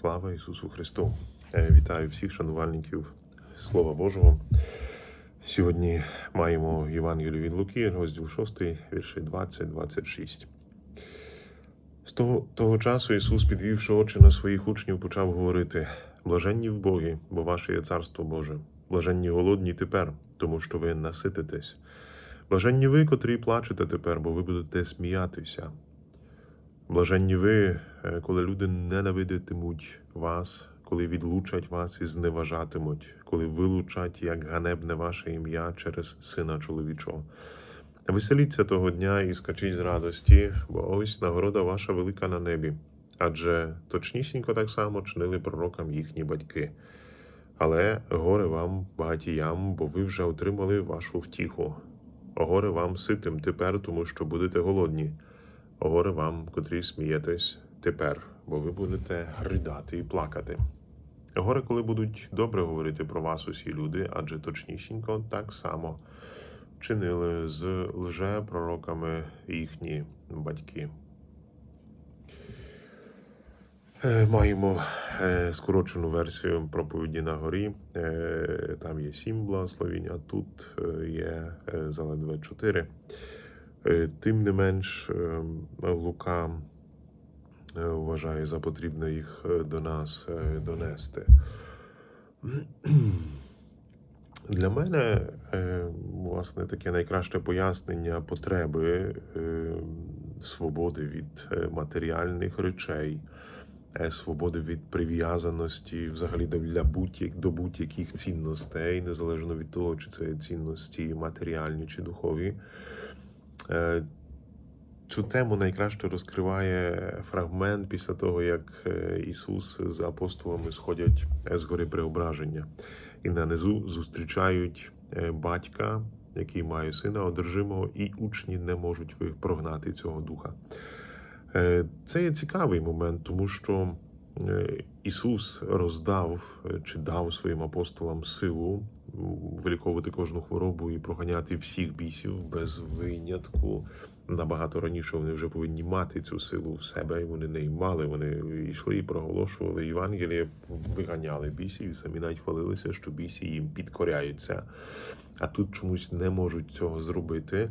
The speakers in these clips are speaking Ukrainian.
Слава Ісусу Христу! Вітаю всіх шанувальників Слова Божого. Сьогодні маємо Євангелію від Луки, розділ 6, вірші 20-26. З того, того часу Ісус, підвівши очі на своїх учнів, почав говорити: Блаженні в Богі, бо ваше є царство Боже, блаженні голодні тепер, тому що ви насититесь. Блаженні ви, котрі плачете тепер, бо ви будете сміятися. Блаженні ви, е, коли люди ненавидитимуть вас, коли відлучать вас і зневажатимуть, коли вилучать як ганебне ваше ім'я через сина чоловічого. Веселіться того дня і скачіть з радості, бо ось нагорода ваша велика на небі. Адже точнісінько так само чинили пророкам їхні батьки. Але горе вам, багатіям, бо ви вже отримали вашу втіху. Горе вам ситим тепер, тому що будете голодні. Горе вам, котрі смієтесь тепер, бо ви будете ридати і плакати. Горе, коли будуть добре говорити про вас усі люди, адже точнісінько так само чинили з лжепророками їхні батьки. Е, Маємо е, скорочену версію проповіді на горі. Е, Там є сім благословінь, а тут є заледве чотири. Е, Тим не менш, е, Лука е, вважає за потрібне їх е, до нас донести. Для мене, власне, таке найкраще пояснення потреби свободи від матеріальних речей, свободи від прив'язаності взагалі для будь-як, до будь-яких цінностей, незалежно від того, чи це цінності матеріальні чи духові. Е, Цю тему найкраще розкриває фрагмент після того, як е, Ісус з апостолами сходять е, з гори преображення і на низу зустрічають батька, який має сина одержимого, і учні не можуть прогнати цього духа. Це є цікавий момент, тому що Ісус роздав чи дав своїм апостолам силу виліковувати кожну хворобу і проганяти всіх бісів без винятку. Набагато раніше вони вже повинні мати цю силу в себе, і вони не мали. Вони йшли і проголошували Євангеліє, виганяли бісів, і самі навіть хвалилися, що бісі їм підкоряються. А тут чомусь не можуть цього зробити.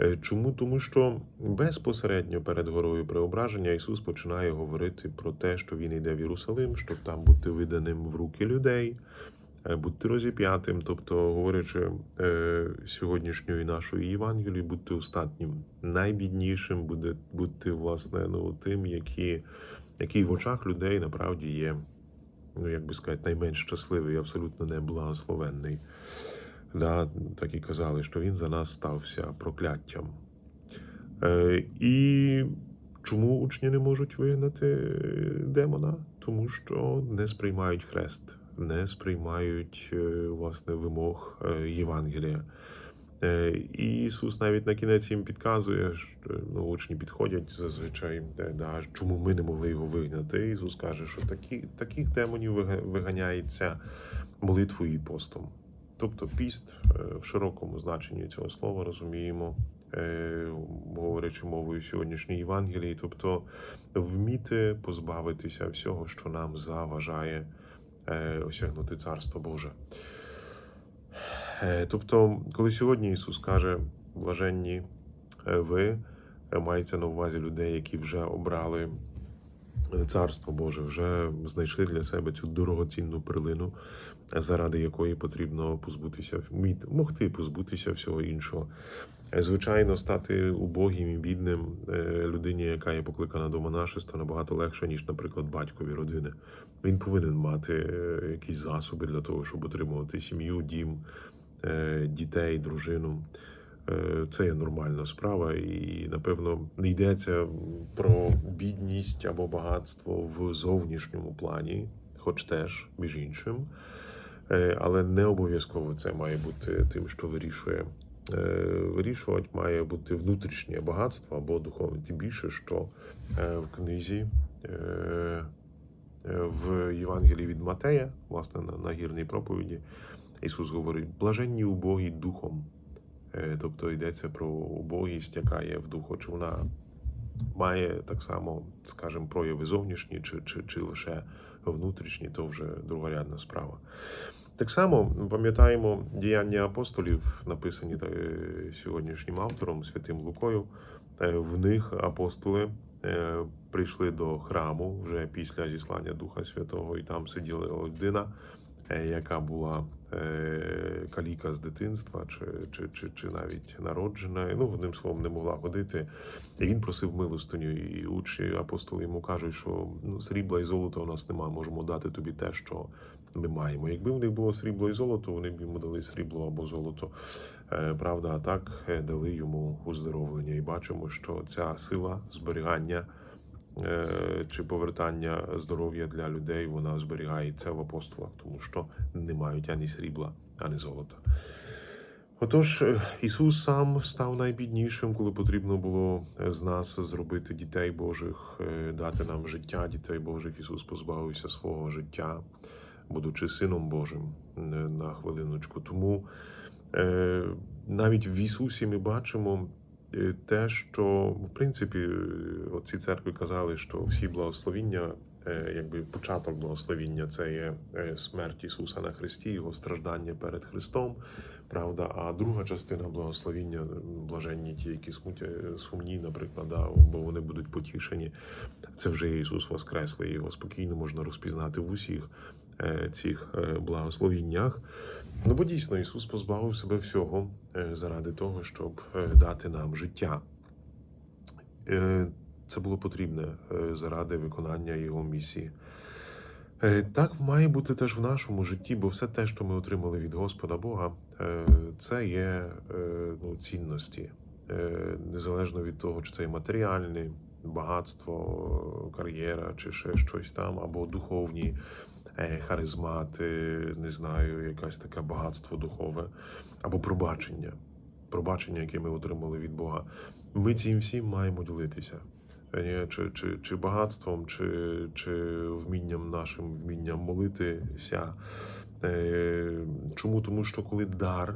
Е, Чому? Тому що безпосередньо перед горою преображення Ісус починає говорити про те, що Він йде в Єрусалим, щоб там бути виданим в руки людей, е, бути розіп'ятим, тобто, говорячи е, сьогоднішньої нашої Євангелії, бути остатнім, найбіднішим, буде бути власне ну, тим, які, який в очах людей направді є, ну як би сказати, найменш щасливий, абсолютно неблагословенний. Да, так і казали, що він за нас стався прокляттям. Е, і чому учні не можуть вигнати демона? Тому що не сприймають хрест, не сприймають е, власне вимог е, Євангелія. Е, І Ісус навіть на кінець їм підказує, що ну, учні підходять зазвичай, е, да, чому ми не могли його вигнати. Ісус каже, що такі, таких демонів виганяється молитвою і постом. Тобто піст е, в широкому значенні цього слова розуміємо, е, говорячи мовою сьогоднішньої Євангелії, тобто вміти позбавитися всього, що нам заважає е, осягнути Царство Боже. Е, Тобто, коли сьогодні Ісус каже блаженні е, ви, е, мається на увазі людей, які вже обрали е, Царство Боже, вже знайшли для себе цю дорогоцінну перлину, е, заради якої потрібно позбутися, могти позбутися всього іншого. Е, Звичайно, стати убогим і бідним е, людині, яка є покликана до монашества, набагато легше, ніж, наприклад, батькові родини. Він повинен мати е, якісь засоби для того, щоб отримувати сім'ю, дім, дітей, дружину. Це є нормальна справа, і напевно не йдеться про бідність або багатство в зовнішньому плані, хоч теж між іншим. Але не обов'язково це має бути тим, що вирішує. Е, Вирішувати має бути внутрішнє багатство або духовне. Тим більше, що е, в книзі е, в Євангелії від Матея, власне, на, гірній проповіді, Ісус говорить: блаженні убогі духом. Тобто йдеться про убогість, яка є в духу, чи вона має так само, скажімо, прояви зовнішні чи, чи, чи лише внутрішні, то вже другорядна справа. Так само пам'ятаємо діяння апостолів, написані е, сьогоднішнім автором, святим Лукою. Е, В них апостоли е, прийшли до храму вже після зіслання Духа Святого, і там сиділа людина, яка була каліка з дитинства, чи, чи, чи, чи навіть народжена. Ну, одним словом, не могла ходити. І він просив милостиню. І учні апостоли йому кажуть, що ну, срібла і золота у нас немає, можемо дати тобі те, що ми маємо. Якби в них було срібло і золото, вони б йому дали срібло або золото. Е, Правда, а так е, дали йому оздоровлення. І бачимо, що ця сила зберігання е, чи повертання здоров'я для людей вона зберігається в апостолах, тому що не мають ані срібла, ані золота. Отож, Ісус сам став найбіднішим, коли потрібно було з нас зробити дітей Божих, дати нам життя дітей Божих. Ісус позбавився свого життя, будучи Сином Божим е, на хвилиночку. Тому е, навіть в Ісусі ми бачимо е, те, що в принципі отці церкви казали, що всі благословіння, якби початок благословіння, це є смерть Ісуса на Христі, Його страждання перед Христом. Правда, а друга частина благословіння, блаженні ті, які сумні, наприклад, да, бо вони будуть потішені. Це вже Ісус Воскреслий, його спокійно можна розпізнати в усіх цих е, благословіннях. Ну, бо дійсно Ісус позбавив себе всього е, заради того, щоб е, дати нам життя. Е, Це було потрібне е, заради виконання Його місії. Е, Так має бути теж в нашому житті, бо все те, що ми отримали від Господа Бога, е, це є е, ну, цінності, Е, незалежно від того, чи це є матеріальне багатство, кар'єра, чи ще щось там, або духовні е, харизмати, не знаю, якесь таке багатство духове, або пробачення, пробачення, яке ми отримали від Бога. Ми цим всім маємо ділитися. Е, Чи, чи, чи багатством, чи, чи вмінням нашим, вмінням молитися. Е, Чому? Тому що коли дар,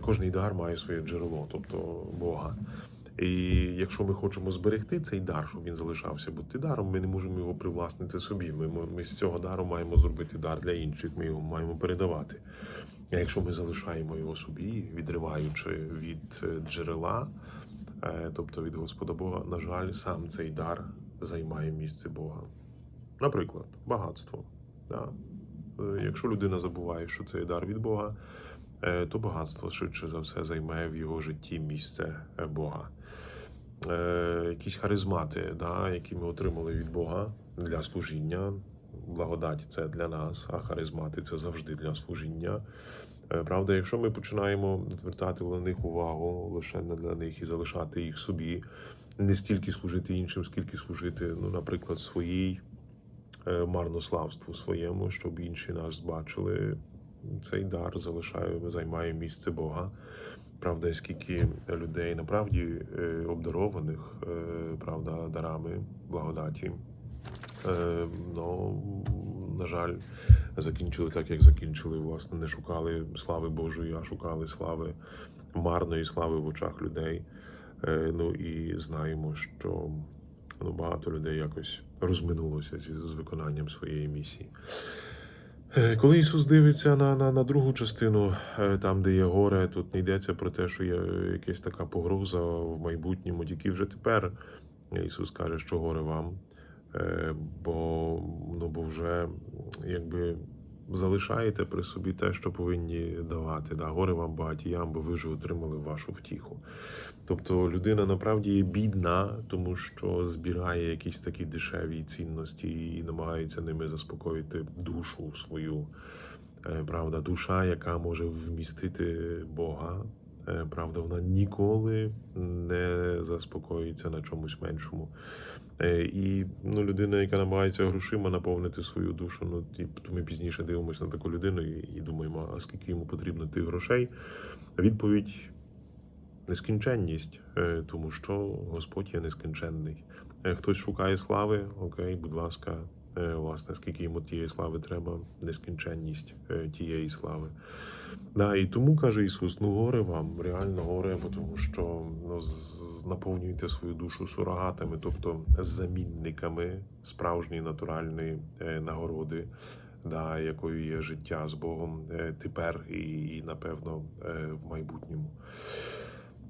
кожний дар має своє джерело, тобто Бога. І якщо ми хочемо зберегти цей дар, щоб він залишався бути даром, ми не можемо його привласнити собі. Ми, ми з цього дару маємо зробити дар для інших, ми його маємо передавати. А якщо ми залишаємо його собі, відриваючи від е, джерела, е, тобто від Господа Бога, на жаль, сам цей дар займає місце Бога. Наприклад, багатство. Да. Е, Якщо людина забуває, що це дар від Бога, то багатство швидше за все займає в його житті місце Бога. Е, Якісь харизмати, да, які ми отримали від Бога для служіння. Благодать це для нас, а харизмати це завжди для служіння. Е, Правда, якщо ми починаємо звертати на них увагу лише не для них і залишати їх собі, не стільки служити іншим, скільки служити, ну, наприклад, своїй е, марнославству своєму, щоб інші нас бачили. Цей дар залишає, займає місце Бога. Правда, скільки людей направді е, обдарованих, е, правда, дарами благодаті. Ну, на жаль, закінчили так, як закінчили. Власне, не шукали слави Божої, а шукали слави марної слави в очах людей. Ну і знаємо, що ну, багато людей якось розминулося з виконанням своєї місії. Е, Коли Ісус дивиться на, на, на другу частину, е, там, де є горе, тут не йдеться про те, що є е, якась така погроза в майбутньому, тільки вже тепер Ісус каже, що горе вам, бо, ну, бо вже якби залишаєте при собі те, що повинні давати. Да? Горе вам багатіям, бо ви ж отримали вашу втіху. Тобто людина направді є бідна, тому що збирає якісь такі дешеві цінності і намагається ними заспокоїти душу свою. Е, Правда, душа, яка може вмістити Бога. Е, Правда, вона ніколи не заспокоїться на чомусь меншому. Е, І ну, людина, яка намагається грошима наповнити свою душу, ну ті- ми пізніше дивимося на таку людину і, думаємо, а скільки йому потрібно тих грошей? Відповідь нескінченність, е, тому що Господь є нескінченний. Хтось шукає слави, окей, будь ласка, власне, скільки йому тієї слави треба, нескінченність е, тієї слави. Да, і тому каже Ісус: ну горе вам, реально горе, тому що ну, наповнюєте свою душу сурогатами, тобто замінниками справжньої натуральної е, нагороди, да, якою є життя з Богом е, тепер і, і напевно, е, в майбутньому.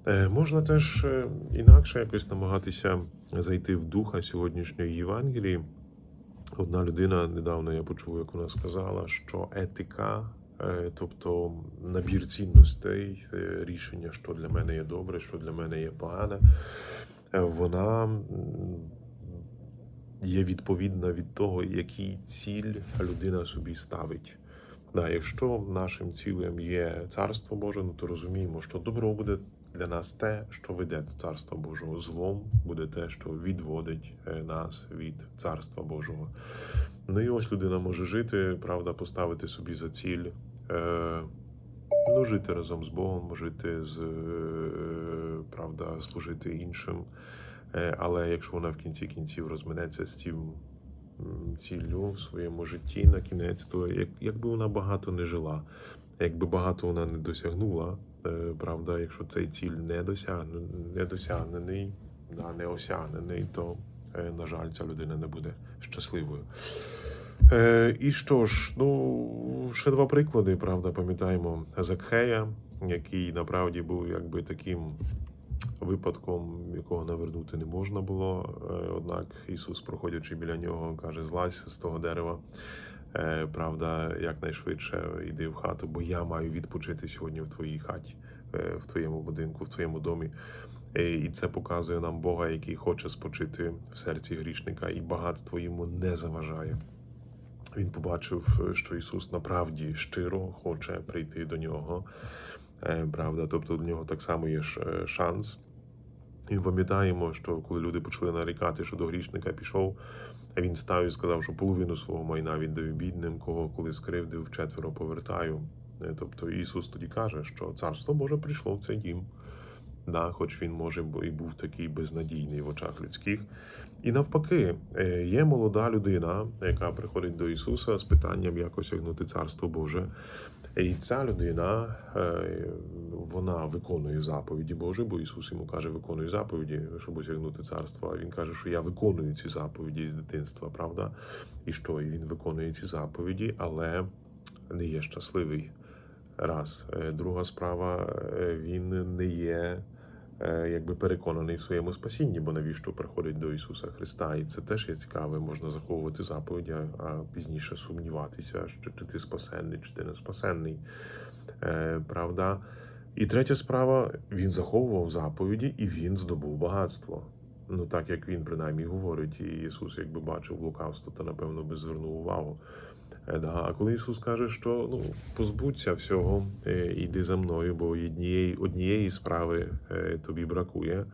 Е, Можна теж е, інакше якось намагатися зайти в духа сьогоднішньої Євангелії. Одна людина недавно я почув, як вона сказала, що етика, е, тобто набір цінностей, е, рішення, що для мене є добре, що для мене є погане, е, вона є відповідна від того, який ціль людина собі ставить. Да, якщо нашим цілем є царство Боже, ну то розуміємо, що добро буде для нас те, що веде до царства Божого. Злом буде те, що відводить е, нас від царства Божого. Ну і ось людина може жити, правда, поставити собі за ціль. Е, Ну, жити разом з Богом, жити з е, правда, служити іншим. Але якщо вона в кінці кінців розминеться з цим ціллю в своєму житті на кінець, то як, якби вона багато не жила, якби багато вона не досягнула, правда, якщо цей ціль не досягнений, да, не осягнений, то, е, на жаль, ця людина не буде щасливою. Е, і що ж, ну ще два приклади, правда, пам'ятаємо Закхея, який направді був якби таким випадком, якого навернути не можна було. Е, Однак Ісус, проходячи біля нього, каже: злазь з того дерева. Е, Правда, якнайшвидше йди в хату, бо я маю відпочити сьогодні в твоїй хаті, е, в твоєму будинку, в твоєму домі. Е, І це показує нам Бога, який хоче спочити в серці грішника, і багатство йому не заважає. Він побачив, що Ісус направді щиро хоче прийти до нього. Правда, тобто до нього так само є шанс. І пам'ятаємо, що коли люди почали нарікати, що до грішника пішов, він став і сказав, що половину свого майна віддаю бідним, кого коли скривдив, четверо повертаю. Е, Тобто Ісус тоді каже, що царство Боже прийшло в цей дім. Да, хоч він може і був такий безнадійний в очах людських. І навпаки, е, є молода людина, яка приходить до Ісуса з питанням, як осягнути Царство Боже. І ця людина е, вона виконує заповіді Божі, бо Ісус йому каже, виконуй заповіді, щоб осягнути царство. Він каже, що я виконую ці заповіді з дитинства, правда? І що? І він виконує ці заповіді, але не є щасливий. Раз. Е, Друга справа, е, він не є якби переконаний в своєму спасінні, бо навіщо приходить до Ісуса Христа? І це теж є цікаве, можна заховувати заповіді, а- а пізніше сумніватися, що чи ти спасенний, чи ти не спасенний. Е, Правда? І третя справа, він заховував заповіді і він здобув багатство. Ну так як він принаймні говорить, і Ісус, якби бачив лукавство, то напевно би звернув увагу. Е, а коли Ісус каже, що ну позбудься всього, е, йди за мною, бо однієї, однієї справи е, тобі бракує.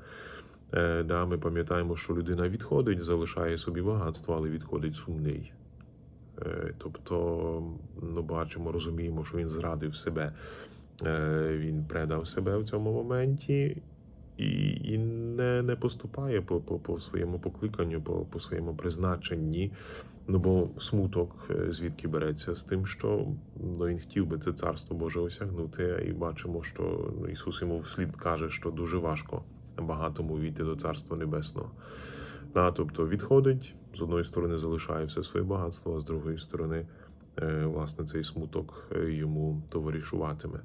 Да, ми пам'ятаємо, що людина відходить, залишає собі багатство, але відходить сумний. Тобто, ну, бачимо, розуміємо, що він зрадив себе. Він предав себе в цьому моменті і, і не, не поступає по, по, по своєму покликанню, по, по своєму призначенні. Ну бо смуток е, звідки береться з тим, що ну, він хотів би це царство Боже осягнути, і бачимо, що ну, Ісус йому вслід каже, що дуже важко багатому війти до Царства Небесного. Да, тобто відходить, з одної сторони залишає все своє багатство, а з другої сторони, е, власне, цей смуток е, йому товаришуватиме.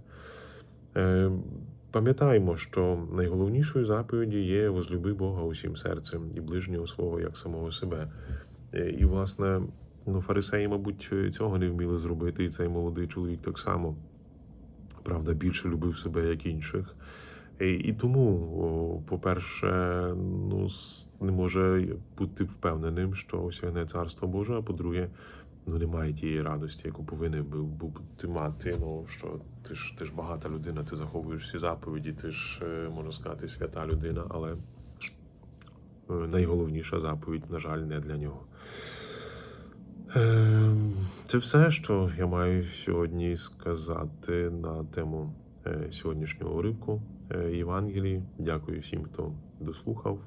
Пам'ятаємо, що найголовнішою заповіді є возлюби Бога усім серцем і ближнього свого як самого себе. Е, І, власне, ну, фарисеї, мабуть, цього не вміли зробити, і цей молодий чоловік так само, правда, більше любив себе, як інших. І, і тому, по-перше, ну, не може бути впевненим, що осягне царство Боже, а по-друге, ну немає тієї радості, яку повинен був бути мати. Ну що ти ж ти ж багата людина, ти заховуєш всі заповіді, ти ж е, можна сказати, свята людина, але е, найголовніша заповідь, на жаль, не для нього. Ем, Це все, що я маю сьогодні сказати на тему е, сьогоднішнього уривку е, Євангелії. Дякую всім, хто дослухав.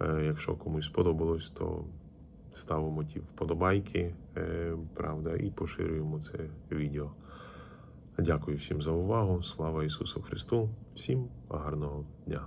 Е, Якщо комусь сподобалось, то ставимо ті вподобайки, правда, і поширюємо це відео. Дякую всім за увагу. Слава Ісусу Христу! Всім гарного дня!